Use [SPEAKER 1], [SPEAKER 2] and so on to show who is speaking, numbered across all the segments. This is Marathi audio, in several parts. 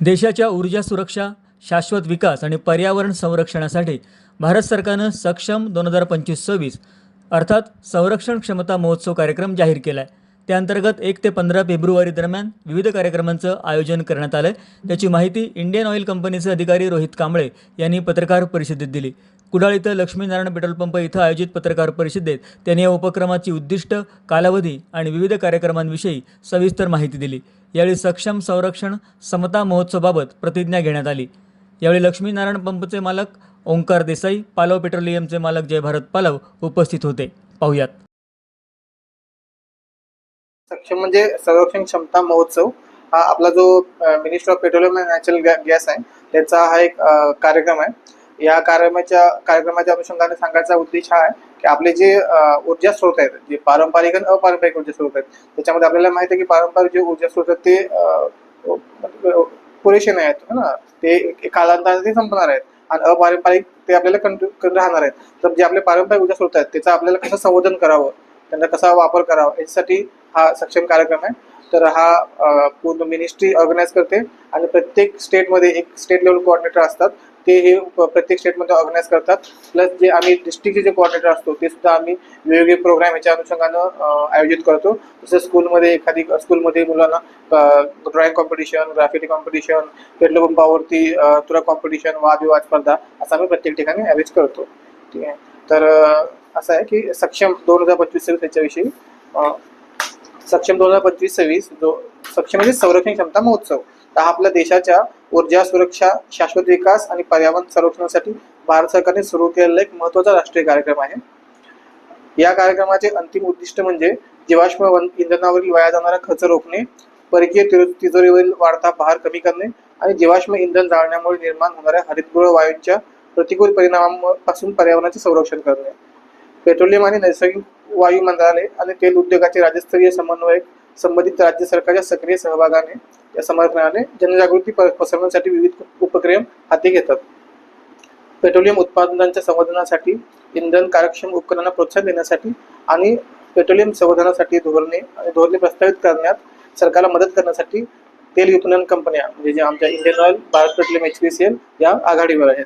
[SPEAKER 1] देशाच्या ऊर्जा सुरक्षा शाश्वत विकास आणि पर्यावरण संरक्षणासाठी भारत सरकारनं सक्षम दोन हजार पंचवीस सव्वीस अर्थात संरक्षण क्षमता महोत्सव कार्यक्रम जाहीर केला आहे त्याअंतर्गत एक ते पंधरा फेब्रुवारी दरम्यान विविध कार्यक्रमांचं आयोजन करण्यात आलं आहे त्याची माहिती इंडियन ऑइल कंपनीचे अधिकारी रोहित कांबळे यांनी पत्रकार परिषदेत दिली. कुडाळ इथं लक्ष्मीनारायण पेट्रोल पंप इथं आयोजित पत्रकार परिषदेत त्यांनी या उपक्रमाची उद्दिष्ट कालावधी आणि विविध कार्यक्रमांविषयी सविस्तर माहिती दिली. यावेळी सक्षम संरक्षण समता महोत्सवाबाबत प्रतिज्ञा घेण्यात आली. यावेळी लक्ष्मीनारायण पंपचे मालक ओंकार देसाई पालव पेट्रोलियमचे मालक जय भारत पालव उपस्थित होते. पाहुयात.
[SPEAKER 2] सक्षम म्हणजे संरक्षण क्षमता महोत्सव हा आपला जो minister of petroleum and natural gas आहे त्याचा हा एक कार्यक्रम आहे. या कार्यक्रमाच्या कार्यक्रमाच्या अनुषंगाने सांगायचा उद्देश हा आहे की आपले जे ऊर्जा स्रोत आहेत जे पारंपरिक आणि अपारंपरिक ऊर्जा स्रोत आहेत त्याच्यामध्ये आपल्याला माहिती आहे की पारंपरिक जे ऊर्जा स्रोत आहेत ते पुरेशे पुरेसे नाही आहेत ना? ते कालांतराने ते संपणार आहेत आणि अपारंपरिक ते आपल्याला कंटिन्यू राहणार आहेत. तर जे आपले पारंपरिक ऊर्जा स्रोत आहेत त्याचा आपल्याला कसं संवर्धन करावं त्यांचा कसा वापर करावा याच्यासाठी हा सक्षम कार्यक्रम आहे. तर हा पूर्ण मिनिस्ट्री ऑर्गनाईज करते आणि प्रत्येक स्टेटमध्ये एक स्टेट लेवल कोऑर्डिनेटर असतात. ते हे प्रत्येक स्टेटमध्ये ऑर्गनाईज करतात. प्लस जे आम्ही डिस्ट्रिक्टचे जे कोऑर्डिनेटर असतो ते सुद्धा आम्ही वेगवेगळे प्रोग्राम याच्या अनुषंगानं आयोजित करतो. जसं स्कूलमध्ये एखादी स्कूलमध्ये मुलांना ड्रॉइंग कॉम्पिटिशन ग्राफिटी कॉम्पिटिशन पेट्रोलपंपावरती तुरा कॉम्पिटिशन वादविवाद स्पर्धा असं आम्ही प्रत्येक ठिकाणी अरेंज करतो. ठीक आहे? तर असं आहे की सक्षम दोन हजार पंचवीस सव्वीस त्याच्याविषयी सक्षम दोन हजार पंचवीस सव्वीस जो सक्षम म्हणजे संरक्षण क्षमता महोत्सव. तर हा आपल्या देशाच्या ऊर्जा सुरक्षा शाश्वत विकास आणि पर्यावरण संरक्षणासाठी भारत सरकारने सुरू केलेला एक महत्त्वाचा राष्ट्रीय कार्यक्रम आहे. या कार्यक्रमाचे अंतिम उद्दिष्ट म्हणजे जीवाश्म इंधनावरील वाया जाणारा खर्च रोखणे परकीय तिजोरीवरील वाढता भार कमी करणे आणि जीवाश्म इंधन जाळण्यामुळे निर्माण होणाऱ्या हरितगृह वायूंच्या प्रतिकूल परिणामांपासून पर्यावरणाचे संरक्षण करणे. पेट्रोलियम आणि नैसर्गिक वायू मंत्रालय आणि तेल उद्योगाचे राज्यस्तरीय समन्वयक संबंधित राज्य सरकारच्या सक्रिय सहभागाने या समर्थनाने जनजागृती पसरवण्यासाठी विविध उपक्रम हाती घेतात. पेट्रोलियम उत्पादनांच्या संवर्धनासाठी इंधन कार्यक्षम उपकरणांना प्रोत्साहन देण्यासाठी आणि पेट्रोलियम संवर्धनासाठी धोरणे आणि धोरणे प्रस्तावित करण्यात सरकारला मदत करण्यासाठी तेल विपणन कंपन्या म्हणजे जे आमच्या Indian oil Bharat petroleum H P C L या आघाडीवर आहेत.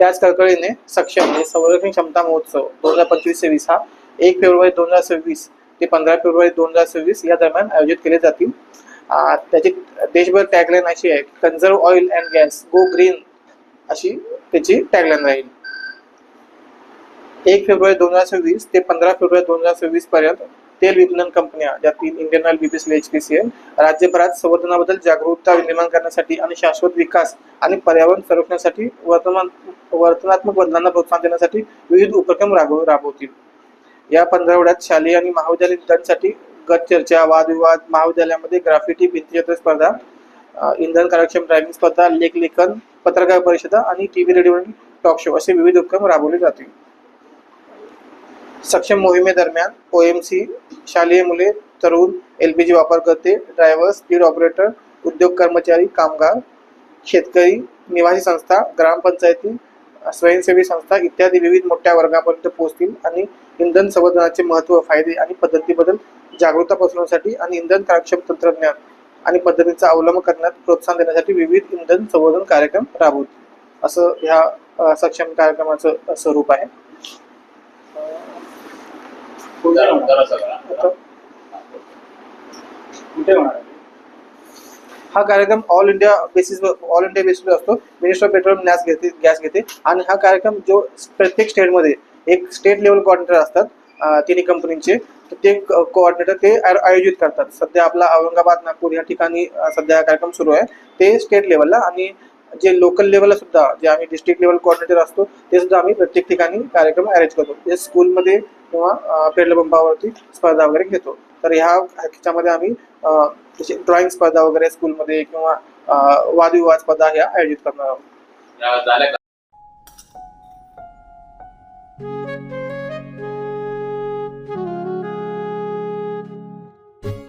[SPEAKER 2] त्याच कळकळीने सक्षम म्हणजे संरक्षण क्षमता महोत्सव दोन हजार पंचवीस सव्वीस हा एक फेब्रुवारी दोन हजार सव्वीस ते पंधरा फेब्रुवारी दोन हजार सव्वीस या दरम्यान आयोजित केले जातील. त्याची देशभर टॅगलाईन अशी आहे conserve oil and gas go green अशी त्याची टॅगलाईन राहील. एक फेब्रुवारी दोन हजार सव्वीस ते पंधरा फेब्रुवारी दोन हजार सव्वीस पर्यंत तेल विपणन कंपन्या ज्या तीन इंडियन ऑइल बीपीसीएल एचपीसीएल राज्यभरात संवर्धनाबद्दल जागरूकता निर्माण करण्यासाठी आणि शाश्वत विकास आणि पर्यावरण संरक्षणासाठी वर्तमान वर्तनात्मक बदलांना प्रोत्साहन देण्यासाठी विविध उपक्रम राबव राबवतील. या पंधरावड्यात शालेय आणि महाविद्यालयीन विद्यार्थ्यांसाठी गट चर्चा वादविवाद महाविद्यालयामध्ये ग्राफिटी भिंतीचित्र स्पर्धा इंधन कार्यक्षम ड्रायव्हिंग स्पर्धा लेखलेखन पत्रकार परिषदा आणि टीव्ही रेडिओवरील टॉक शो असे विविध उपक्रम राबवले जातील सक्षम मोहिमेदरम्यान ओएमसी शालेय मुले तरुण एलपीजी वापरकर्ते ड्रायव्हर स्पीड ऑपरेटर उद्योग कर्मचारी कामगार शेतकरी निवासी संस्था ग्रामपंचायती स्वयंसेवी संस्था इत्यादी विविध मोठ्या वर्गापर्यंत पोहोचतील आणि इंधन संवर्धनाचे महत्त्व फायदे आणि पद्धतीबद्दल जागरूकता पसरवण्यासाठी आणि इंधन कार्यक्षम तंत्रज्ञान आणि पद्धतींचा अवलंब करण्यात प्रोत्साहन देण्यासाठी विविध इंधन संवर्धन कार्यक्रम राबवतो. असं ह्या सक्षम कार्यक्रमाचं स्वरूप आहे. हा कार्यक्रम all India basis all India बेसिसवर असतो. मिनिस्टर ऑफ पेट्रोल गॅस घेते गॅस घेते. आणि हा कार्यक्रम जो प्रत्येक स्टेटमध्ये एक स्टेट लेवल कॉर्डिनेटर असतात. तिन्ही कंपनीचे तर ते कोऑर्डिनेटर ते आयोजित करतात. सध्या आपला औरंगाबाद नागपूर या ठिकाणी सध्या कार्यक्रम सुरू आहे. ते स्टेट लेवलला आणि जे लोकल लेवलला सुद्धा जे आम्ही डिस्ट्रिक्ट लेवल कोऑर्डिनेटर असतो ते सुद्धा आम्ही प्रत्येक ठिकाणी कार्यक्रम अरेंज करतो. म्हणजे जे स्कूलमध्ये किंवा अं, पेट्रोल पंपावरती स्पर्धा वगैरे घेतो. तर ह्या ह्याच्यामध्ये आम्ही ड्रॉइंग स्पर्धा वगैरे स्कूलमध्ये किंवा वादविवाद स्पर्धा ह्या आयोजित करणार आहोत.